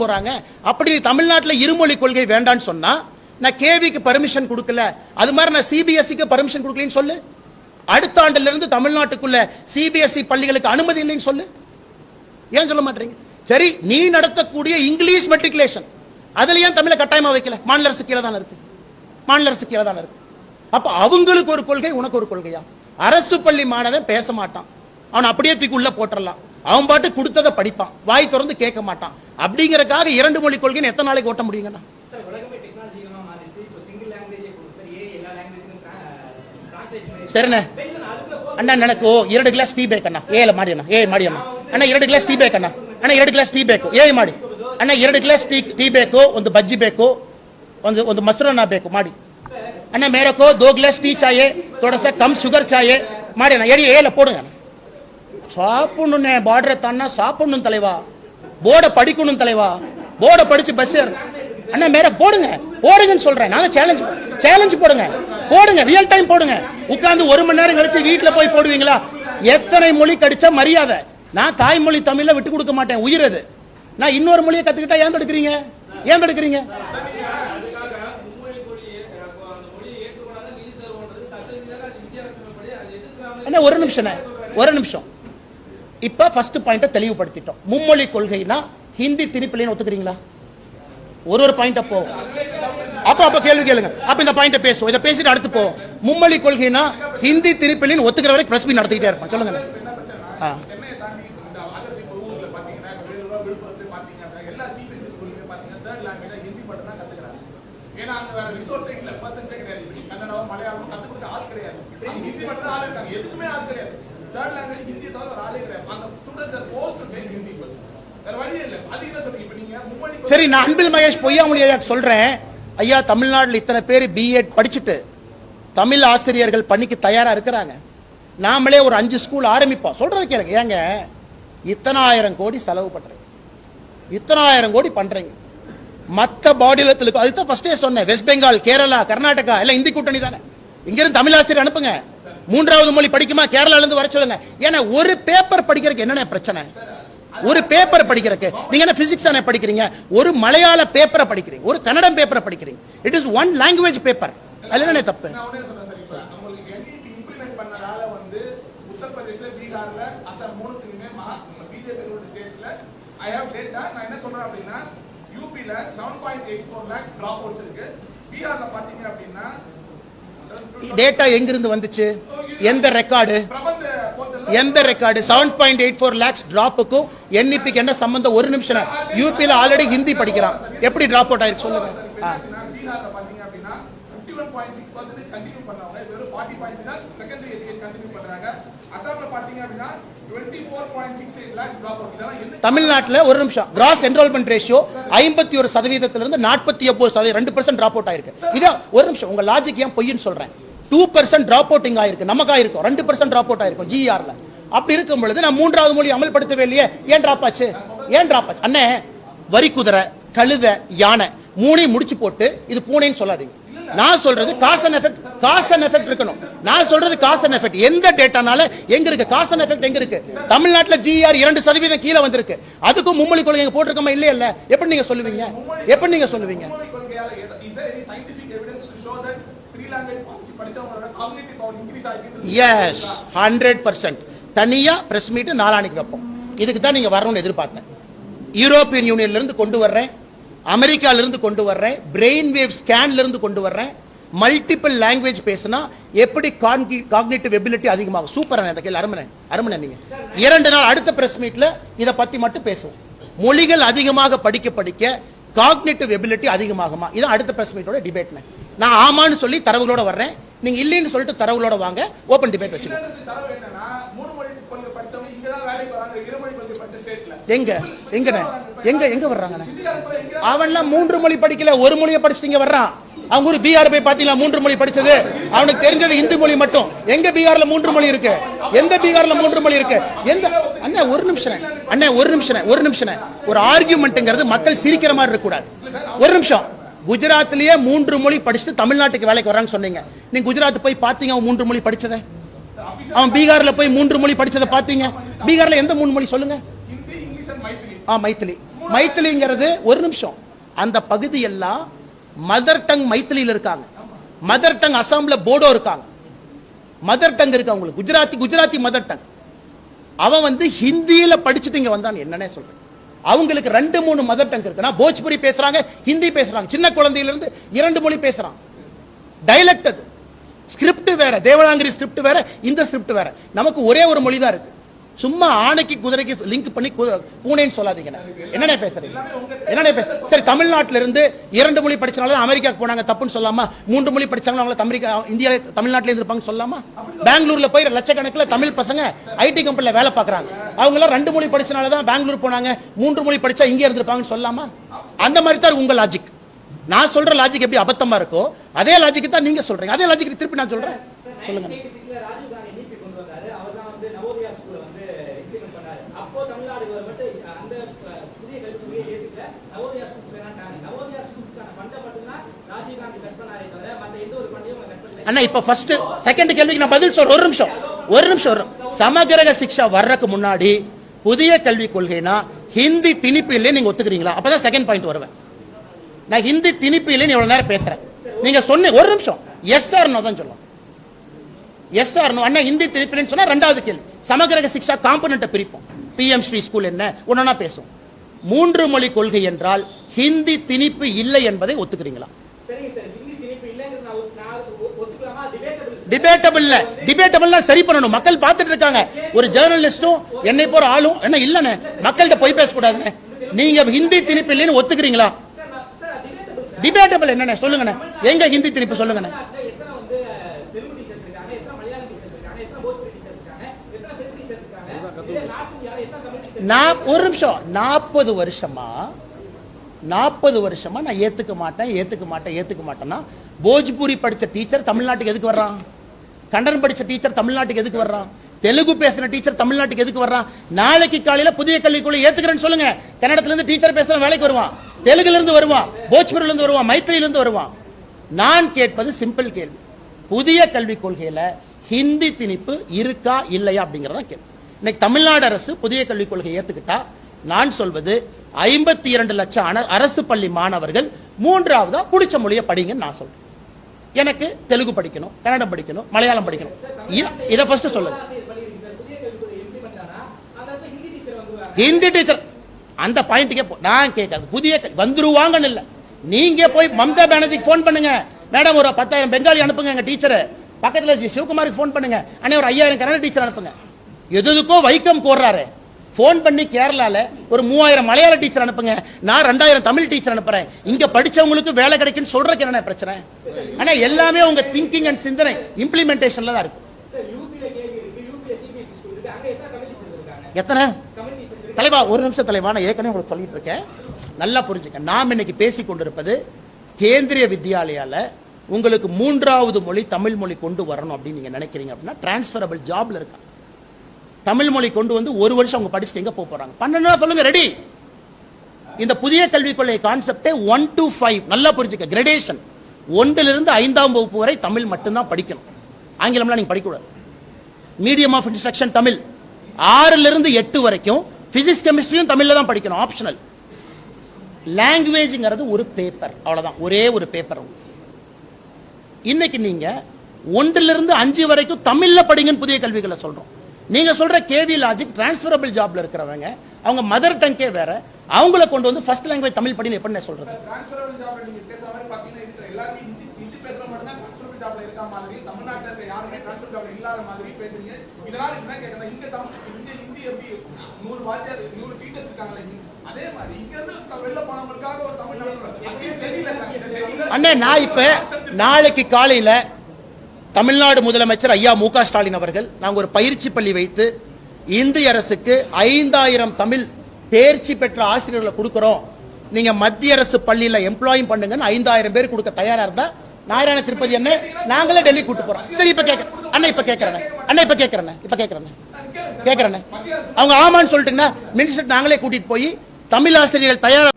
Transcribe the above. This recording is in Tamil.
போகிறாங்க அப்படி தமிழ்நாட்டில் இருமொழி கொள்கை வேண்டான்னு சொன்னா நான் கேவிக்கு பர்மிஷன் கொடுக்கல. அது மாதிரி நான் சிபிஎஸ்சிக்கு பர்மிஷன் கொடுக்கலன்னு சொல்லு. அடுத்த ஆண்டிலிருந்து தமிழ்நாட்டுக்குள்ள சிபிஎஸ்சி பள்ளிகளுக்கு அனுமதி இல்லைன்னு சொல்லு. ஏன் சொல்ல மாட்டீங்க? சரி நீ நடத்தக்கூடிய இங்கிலீஷ் மெட்ரிகுலேஷன் அதுல ஏன் தமிழை கட்டாயமா வைக்கல? மாநில அரசு கீழே தானே இருக்கு. மாநில அரசு கீழே தானே இருக்கு. அப்ப அவங்களுக்கு ஒரு கொள்கை உனக்கு ஒரு கொள்கையா? அரசு பள்ளி மாணவன் பேச மாட்டான். அவன் அப்படியே தூக்கி உள்ள போட்டுடலாம் அவன் பாட்டு கொடுத்ததை படிப்பான். வாய் திறந்து கேட்க மாட்டான். அப்படிங்கிறக்காக இரண்டு மொழி கொள்கைன்னு எத்தனை நாளைக்கு ஓட்ட முடியுங்கண்ணா? சரிண்ணே. அண்ணா எனக்கு ஓ இரண்டு கிளாஸ் டீ பேக் அண்ணா. ஏல மாடி அண்ணா. ஏ மாடி அண்ணா. அண்ணா ಎರಡು ಗ್ಲಾಸ್ ಟೀ ಬೇಕಣ್ಣ ಅಣ್ಣ ಎರಡು ಗ್ಲಾಸ್ ಟೀ ಬೇಕು ಏ ಮಾಡಿ ಅಣ್ಣ ಎರಡು ಗ್ಲಾಸ್ ಟೀ ಟೀ ಬೇಕು ಒಂದು ಬಜ್ಜಿ ಬೇಕು ಒಂದು ಒಂದು ಮೊಸರನ್ನ ಬೇಕು ಮಾಡಿ ಅಣ್ಣ ಮೇರಕೋ ದೋ ಗ್ಲಾಸ್ ಟೀ ಚಾಯೆ ಥೋಡಾ ಸಾ ಕಮ್ ಶುಗರ್ ಚಾಯೆ ಮಾಡಿ ಅಣ್ಣ ಎಡಿ ಏಲ ಪೋಡುಂಗ சாப்பிடணுண்ணே பார்டரை தானா சாப்பிடணும் தலைவா. போர்டை படிக்கணும் தலைவா. போர்டை படிச்சு பஸ் அண்ணா மேல போடுங்க. போடுங்கன்னு சொல்றேன். நான் சேலஞ்ச் சேலஞ்ச் போடுங்க. போடுங்க ரியல் டைம் போடுங்க. உட்காந்து ஒரு மணி நேரம் கழிச்சு வீட்டுல போய் போடுவீங்களா? எத்தனை மொழி கடிச்சா மரியாதை? நான் தாய்மொழி தமிழ்ல விட்டு கொடுக்க மாட்டேன். உயிர் அது. நான் இன்னொரு மொழியை கத்துக்கிட்டா ஏன் தடுக்கிறீங்க? ஏன் எடுக்கிறீங்க அண்ணா ஒரு நிமிஷம் ஒரு நிமிஷம். இப்ப ஃபர்ஸ்ட் பாயிண்ட தெளிவுபடுத்திட்டோம். மும்மொழி கொள்கைனா ஹிந்தி திணிப்பிலைன்னு ஒத்துக்கிறீங்களா? ஒரு ஒரு பாயிண்ட் அப்போ அப்ப அப்ப கேள்வி கேளுங்க. அப்ப இந்த பாயிண்ட பேசுவோம். இதை பேசிட்டு அடுத்து போவோம். மும்மொழி கொள்கைனா ஹிந்தி திணிப்பிலின்னு ஒத்துக்கிற வரைக்கும் பிரஸ் மீட் நடத்திக்கிட்டே இருப்போம். சொல்லுங்க. ஆ. ஏன்னா அங்க வேற ரிசோர்ஸே இல்ல. பர்சன்டே கிடையாது. இப்படி கன்னடம் மலையாளம் கத்து கொடுக்க ஆள் கிடையாது. ஹிந்தி மட்டும் ஆள் இருக்காங்க. எதுக்குமே ஆள் கிடையாது. தேர்ட் லாங்குவேஜ் ஹிந்தியை தவிர ஒரு ஆளே கிடையாது அந்த students are post take Hindi வேற வழியே அதுக்கு தான் சொல்றீங்க நீங்க மும்மொழி சரி நான் அன்பில் மகேஷ் பொய்யாமொழி ஐயா சொல்றேன். ஐயா தமிழ்நாட்டில் இத்தனை பேர் பிஎட் படிச்சுட்டு தமிழ் ஆசிரியர்கள் பணிக்கு தயாரா இருக்கிறாங்க. நாமளே ஒரு அஞ்சு ஸ்கூல் ஆரம்பிப்போம். சொல்றது கேளுங்க. ஏங்க இத்தனாயிரம் கோடி செலவு பண்றீங்க. இத்தனாயிரம் கோடி பண்றீங்க. மற்ற மாநிலத்திற்கு அதுதான் ஃபர்ஸ்டே சொன்னேன். வெஸ்ட் பெங்கால் கேரளா கர்நாடகா எல்லாம் இந்தி கூட்டணி தானே. இங்கிருந்து தமிழ் ஆசிரியர் அனுப்புங்க. மூன்றாவது மொழி படிக்குமா? கேரளால இருந்து வர சொல்லுங்க. ஏன்னா ஒரு பேப்பர் படிக்கிறதுக்கு என்னென்ன பிரச்சனை? ஒரு பேப்பர் படிக்கிறதுக்கு. நீங்க என்ன பிசிக்ஸ் தானே படிக்கிறீங்க? ஒரு மலையாள பேப்பரை படிக்கிறீங்க. ஒரு கன்னடம் பேப்பரை படிக்கிறீங்க. It is one language paper அதுல என்ன தப்பு seven point eight four lakhs outs இருக்கு. பீகார்ல பாத்தீங்க அப்படின்னா டேட்டா எங்கிருந்து வந்துச்சு? எந்த ரெக்கார்டு எந்த record seven point eight four lakhs ட்ராப்புக்கும் என்இபிக்கு என்ன சம்பந்தம்? ஒரு நிமிஷம். யூபியில் ஆல்ரெடி ஹிந்தி படிக்கிறான். எப்படி ட்ராப் அவுட் ஆயிருக்கு சொல்லுங்க. செகண்டரி எஜுகேஷன் கண்டினியூ பண்றாங்க. அசாம்ல பாத்தீங்க அப்படின்னா 24.68 லேக்ஸ் டிராப் அவுட் இதெல்லாம் என்ன தமிழ்நாட்டில் ஒரு நிமிஷம். கிராஸ் என்ரோல்மெண்ட் ரேஷியோ ஐம்பத்தி ஒரு சதவீதத்திலிருந்து நாற்பத்தி ஒன்பது சதவீதம் ரெண்டு பர்சன்ட் டிராப் அவுட் ஆயிருக்கு. இது ஒரு நிமிஷம் உங்க லாஜிக் ஏன் பொய்ன்னு சொல்றேன். டூ பர்சன்ட் டிராப் அவுட்டிங் ஆயிருக்கு நமக்கு ஆயிருக்கும். ரெண்டு பர்சன்ட் டிராப் அவுட் ஆயிருக்கும் ஜிஆர்ல அப்படி இருக்கும் பொழுது நான் மூன்றாவது மொழி அமல்படுத்தவே இல்லையே. ஏன் டிராப் ஆச்சு? ஏன் டிராப் ஆச்சு? அண்ணே வரி குதிரை கழுதை யானை மூணையும் முடிச்சு போட்டு இது பூனைன்னு சொல்லாதீங்க. நான் சொல்றது cause and effect cause and effect இருக்கணும். நான் சொல்றது காஸ் அண்ட் எஃபெக்ட் எந்த டேட்டானால எங்க இருக்கு? காஸ் அண்ட் எஃபெக்ட் எங்க இருக்கு? தமிழ்நாட்டுல ஜிஆர் இரண்டு சதவீதம் கீழே வந்திருக்கு. அதுக்கும் மும்மொழி கொள்கை எங்க போட்டிருக்கோமா இல்லையா இல்ல எப்படி நீங்க சொல்லுவீங்க? எப்படி நீங்க சொல்லுவீங்க? எஸ் ஹண்ட்ரட் பர்சன்ட் தனியா பிரஸ் மீட் நாளானிக்கு வைப்போம். இதுக்கு தான் நீங்க வரணும்னு எதிர்பார்த்தேன். யூரோப்பியன் யூனியன்ல இருந்து கொண்டு வர்றேன். அமெரிக்கால இருந்து கொண்டு வர்றேன் பிரெயின் வேவ் ஸ்கேன்லேருந்து கொண்டு வர்றேன் மல்டிபிள் லாங்குவேஜ் பேசுனா எப்படி காக்னிட்டிவ் எபிலிட்டி அதிகமாகும். சூப்பரான அந்த கேள்வி அருமனை அருமனை நீங்கள் இரண்டு நாள் அடுத்த பிரஸ் மீட்டில் இதை பற்றி மட்டும் பேசுவோம். மொழிகள் அதிகமாக படிக்க படிக்க காக்னேட்டிவ் எபிலிட்டி அதிகமாகுமா? இது அடுத்த ப்ரெஸ் மீட்டோட டிபேட்னு நான் ஆமான்னு சொல்லி தரவுகளோட வர்றேன். நீங்க இல்லைன்னு சொல்லிட்டு தரவுகளோட வாங்க. ஓபன் டிபேட் வச்சுக்கோங்க. எங்க? எங்கண்ணே? எங்க? எங்க வர்றாங்கண்ணே? அவன்லாம் மூன்று மொழி படிக்கல ஒரு மொழியை படிச்சுட்டு இங்க வர்றான். அவங்க ஊர் பீகார் போய் பாத்தீங்களா மூன்று மொழி படிச்சது. அவனுக்கு தெரிஞ்சது இந்து மொழி மட்டும். எங்க பீகார்ல மூன்று மொழி இருக்கு? எந்த பீகார்ல மூன்று மொழி இருக்கு? எந்த அண்ணா ஒரு நிமிஷம் அண்ணா ஒரு நிமிஷம் ஒரு நிமிஷம் ஒரு ஆர்கியூமெண்ட்ங்கிறது மக்கள் சிரிக்கிற மாதிரி இருக்க கூடாது ஒரு நிமிஷம். குஜராத்லயே மூன்று மொழி படிச்சுட்டு தமிழ்நாட்டுக்கு வேலைக்கு வரான்னு சொன்னீங்க. நீங்க குஜராத் போய் பாத்தீங்க அவன் மூன்று மொழி படிச்சதை? அவன் பீகார்ல போய் மூன்று மொழி படிச்சதை பாத்தீங்க பீகார்ல எந்த மூணு மொழி சொல்லுங்க ஹிந்தி இங்கிலீஷ் அண்ட் மைத்திலி ஆ மைத்திலி. மைத்திலிங்கிறது ஒரு நிமிஷம். அந்த பகுதி எல்லாம் மதர் டங் மைத்திலியில் இருக்காங்க. மதர் டங் அசாம்ல போடோ இருக்காங்க. மதர் டங் இருக்கு அவங்களுக்கு குஜராத்தி குஜராத்தி மதர் டங். அவன் வந்து ஹிந்தியில படிச்சுட்டு இங்க வந்தான். என்னன்னே சொல்றேன். அவங்களுக்கு ரெண்டு மூணு மதர் டங் இருக்குன்னா போஜ்புரி பேசுறாங்க ஹிந்தி பேசுறாங்க. சின்ன குழந்தையில இருந்து இரண்டு மொழி பேசுறான். டைலக்ட் அது. ஸ்கிரிப்ட் வேற. தேவனாங்கிரி ஸ்கிரிப்ட் வேற. இந்த ஸ்கிரிப்ட் வேற. நமக்கு ஒரே ஒரு மொழி தான் இருக்கு. சும்மா ஆணைக்கு குதிரைக்கு லிங்க் பண்ணி பூனேன்னு பூனைன்னு சொல்லாதீங்க. என்னென்ன பேசுறீங்க? என்னென்ன பேச சரி தமிழ்நாட்டுல இருந்து இரண்டு மொழி படிச்சனால அமெரிக்காவுக்கு போனாங்க தப்புன்னு சொல்லாமா மூன்று மொழி படிச்சாங்க அவங்கள அமெரிக்கா இந்தியா தமிழ்நாட்டில இருப்பாங்க சொல்லாமா பெங்களூர்ல போய் லட்சக்கணக்கில் தமிழ் பசங்க ஐடி கம்பெனில வேலை பார்க்கறாங்க. அவங்க எல்லாம் ரெண்டு மொழி படிச்சனால தான் பெங்களூர் போனாங்க மூன்று மொழி படிச்சா இங்கே இருந்திருப்பாங்கன்னு சொல்லாமா அந்த மாதிரி தான் உங்க லாஜிக் நான் சொல்ற லாஜிக் எப்படி அபத்தமா இருக்கோ அதே லாஜிக் தான் நீங்க சொல்றீங்க. அதே லாஜிக் திருப்பி நான் சொல்றேன். சொல்லுங்க சிக்ஸ்ல ராஜீவ் காந்தி நீப்பி கொண்டு வந்தாரு அவர் தான் வந்து நவோதயா ஸ்கூலை வந்து இம்ப்ளிமெண்ட் பண்ணாரு அப்போ தமிழ்நாடு கவர்மெண்ட் அந்த அஹ், புதிய கல்விக் கொள்கையை ஏற்றுக்கல நவோதயா ஸ்கூல்ஸ் வேணாட்டாங்க நவோதயா ஸ்கூல்ஸ்க்கான ஃபண்டை மட்டும்தான் ராஜீவ் காந்தி கட் பண்ணாரே தவிர மற்ற எந்த ஒரு ஃபண்டையும் அவங்க கட் பண்ணல அண்ணா இப்ப ஃபர்ஸ்ட் செகண்ட் கேள்விக்கு நான் பதில் சொல்றேன். ஒரு நிமிஷம். ஒரு நிமிஷம் ஒரு சமகிரக சிக்ஷா வர்றதுக்கு முன்னாடி புதிய கல்விக் கொள்கைனா ஹிந்தி திணிப்பு இல்லையே நீங்க ஒத்துக்கிறீங்களா? அப்பதான் செகண்ட் பாயிண்ட் வருவேன். நான் ஹிந்தி திணிப்பு இல்லையே இவ்வளவு நேரம் பேசுறேன். நீங்க சொன்ன ஒரு நிமிஷம். எஸ் ஆர் தான் சொல்லலாம் எஸ் ஆர்னோ அண்ணா ஹிந்தி திணிப்பு சொன்னா ரெண்டாவது கேள்வி. சமகிரக சிக்ஷா காம்பனண்ட்டை பிரிப்போம். பிஎம் ஸ்ரீ ஸ்கூல் என்ன? ஒன்னா பேசும் மூன்று மொழி கொள்கை என்றால் ஹிந்தி திணிப்பு இல்லை என்பதை ஒத்துக்கிறீங்களா சரிங்க சார் ஹிந்தி திணிப்பு இல்லைங்கிறது நான் ஒத்து- நான் ஒ- ஒத்துக்கலாமா டிபேட்டபிள் டிபேட்டபிள் டிபேட்டபிள்னா சரி பண்ணணும். மக்கள் பார்த்துட்டு இருக்காங்க. ஒரு ஜேர்னலிஸ்டும் என்னை போற ஆளும் என்ன இல்லனே மக்கள்கிட்ட போய் பேசக்கூடாதுண்ணே. நீங்க ஹிந்தி திணிப்பு இல்லைன்னு ஒத்துக்கிறீங்களா? டிபேட்டபிள் என்னண்ணே? சொல்லுங்கண்ணே. எங்க ஹிந்தி திணிப்பு சொல்லுங்கண்ணே? நான் ஒரு நிமிஷம். நாற்பது வருஷமா? நாற்பது வருஷமா நான் ஏத்துக்க மாட்டேன் ஏத்துக்க மாட்டேன் ஏத்துக்க மாட்டேன்னா போஜ்பூரி படிச்ச டீச்சர் தமிழ்நாட்டுக்கு எதுக்கு வர்றான்? கண்டன் படித்த டீச்சர் தமிழ்நாட்டுக்கு எதுக்கு வர்றான்? தெலுங்கு பேசுற டீச்சர் தமிழ்நாட்டுக்கு எதுக்கு வர்றான்? நாளைக்கு காலையில் புதிய கல்விக்குள்ள ஏத்துக்கிறேன்னு சொல்லுங்க. கன்னடத்துலேருந்து டீச்சர் பேசுகிற வேலைக்கு வருவான். தெலுங்குலேருந்து வருவான். போஜ்பூரிலேருந்து வருவான். மைத்திரியிலிருந்து வருவான். நான் கேட்பது சிம்பிள் கேள்வி. புதிய கல்விக் கொள்கையில ஹிந்தி திணிப்பு இருக்கா இல்லையா அப்படிங்கறத கேள்வி இன்னைக்கு தமிழ்நாடு அரசு புதிய கல்விக் கொள்கையை ஏற்றுக்கிட்டா நான் சொல்வது ஐம்பத்தி இரண்டு லட்சம் அன- அரசு பள்ளி மாணவர்கள் மூன்றாவதா பிடிச்ச மொழியை படிங்கன்னு நான் சொல்றேன். எனக்கு தெலுங்கு படிக்கணும் கன்னடம் படிக்கணும் மலையாளம் படிக்கணும். இதை ஃபர்ஸ்ட் சொல்லுங்க ஹிந்தி டீச்சர் அந்த பாயிண்ட்டுக்கே போ நான் கேட்கறது புதிய வந்துருவாங்கன்னு இல்லை. நீங்க போய் மம்தா பானர்ஜிக்கு ஃபோன் பண்ணுங்க. மேடம் ஒரு பத்தாயிரம் பெங்காலி அனுப்புங்க எங்க டீச்சரு பக்கத்தில் ஜி சிவகுமாருக்கு ஃபோன் பண்ணுங்க. அண்ணே ஒரு ஐயாயிரம் கன்னட டீச்சர் அனுப்புங்க. எது எதுக்கோ வைக்கம் கோர்றாரு. ஃபோன் பண்ணி கேரளாவில் ஒரு மூவாயிரம் மலையாள டீச்சர் அனுப்புங்க. நான் ரெண்டாயிரம் தமிழ் டீச்சர் அனுப்புகிறேன் இங்கே படிச்சவங்களுக்கு வேலை கிடைக்குன்னு சொல்கிறக்கு என்ன பிரச்சனை? ஆனால் எல்லாமே உங்கள் திங்கிங் அண்ட் சிந்தனை இம்ப்ளிமெண்டேஷனில் தான் இருக்கு. எத்தனை? தலைவா ஒரு நிமிஷம் தலைவா நான் ஏற்கனவே உங்களுக்கு சொல்லிட்டு இருக்கேன். நல்லா புரிஞ்சுக்க. நாம் இன்னைக்கு பேசிக் கொண்டிருப்பது கேந்திரிய வித்யாலயாவில் உங்களுக்கு மூன்றாவது மொழி தமிழ் மொழி கொண்டு வரணும் அப்படின்னு நீங்கள் நினைக்கிறீங்க அப்படின்னா டிரான்ஸ்ஃபரபிள் ஜாப்ல இருக்கா? தமிழ் மொழி கொண்டு வந்து ஒரு வருஷம் அவங்க படிச்சுட்டு எங்க போக போறாங்க? பன்னெண்டு சொல்லுங்க ரெடி இந்த புதிய கல்விக் கொள்கை கான்செப்டே ஒன் டு ஃபைவ் நல்லா புரிஞ்சுக்க கிரடேஷன் ஒன்றிலிருந்து ஐந்தாம் வகுப்பு வரை தமிழ் மட்டும்தான் படிக்கணும். ஆங்கிலம்லாம் நீங்க படிக்கக்கூடாது. Medium of instruction Tamil. ஆறுல இருந்து எட்டு வரைக்கும் பிசிக்ஸ் கெமிஸ்ட்ரியும் தமிழில் தான் படிக்கணும் ஆப்ஷனல் லாங்குவேஜ்ங்கிறது ஒரு பேப்பர் அவ்வளோதான் ஒரே ஒரு பேப்பர் இன்னைக்கு நீங்கள் ஒன்றிலிருந்து அஞ்சு வரைக்கும் தமிழில் படிங்கன்னு புதிய கல்விகளை சொல்கிறோம் நீங்க சொல்ற கேவி லாஜிக் டிரான்ஸ்ஃபரபிள் ஜாப்ல இருக்கிறவங்க அவங்க மதர் டங்கே வேற அவங்கள கொண்டு வந்து ஃபர்ஸ்ட் லாங்குவேஜ் தமிழ் படின்னு எப்படி சொல்றது? டிரான்ஸ்ஃபரபிள் ஜாப்ல நீங்க பேசுற மாதிரி பாத்தீங்கன்னா இருக்கிற எல்லாருமே ஹிந்தி ஹிந்தி பேசுற மட்டும் தான் டிரான்ஸ்ஃபரபிள் ஜாப்ல இருக்க மாதிரி தமிழ்நாட்டுல இருக்க யாருமே டிரான்ஸ்ஃபர் ஜாப்ல இல்லாத மாதிரி பேசுறீங்க. இதனால என்ன கேக்குறேன் இங்க தமிழ் இங்க ஹிந்தி எப்படி நூறு வாத்தியார் நூறு டீச்சர்ஸ் இருக்காங்கல்ல இங்க. அதே மாதிரி இங்க இருந்து த- வெளில போனவங்களுக்காக ஒரு தமிழ் நடத்துறோம் அங்கேயும் தெரியல தெரியல அண்ணே நான் இப்ப நாளைக்கு காலையில தமிழ்நாடு முதலமைச்சர் ஐயா மு ஸ்டாலின் அவர்கள் நாங்கள் ஒரு பயிற்சி பள்ளி வைத்து இந்திய அரசுக்கு ஐந்தாயிரம் தமிழ் தேர்ச்சி பெற்ற ஆசிரியர்களை கொடுக்குறோம். நீங்க மத்திய அரசு பள்ளியில எம்ப்ளாயும் பண்ணுங்கன்னு ஐந்தாயிரம் பேர் கொடுக்க தயாராக இருந்தால் நாராயண திருப்பதி என்ன நாங்களே டெல்லி கூட்டு போறோம். சரி இப்ப கேட்க அண்ணா இப்ப கேட்கறேன் அண்ணா. இப்ப கேட்கறேன் இப்ப கேட்கறேன் கேட்கறேன் அவங்க ஆமான்னு சொல்லிட்டுங்கன்னா மினிஸ்டர் நாங்களே கூட்டிட்டு போய் தமிழ் ஆசிரியர்கள் தயாரா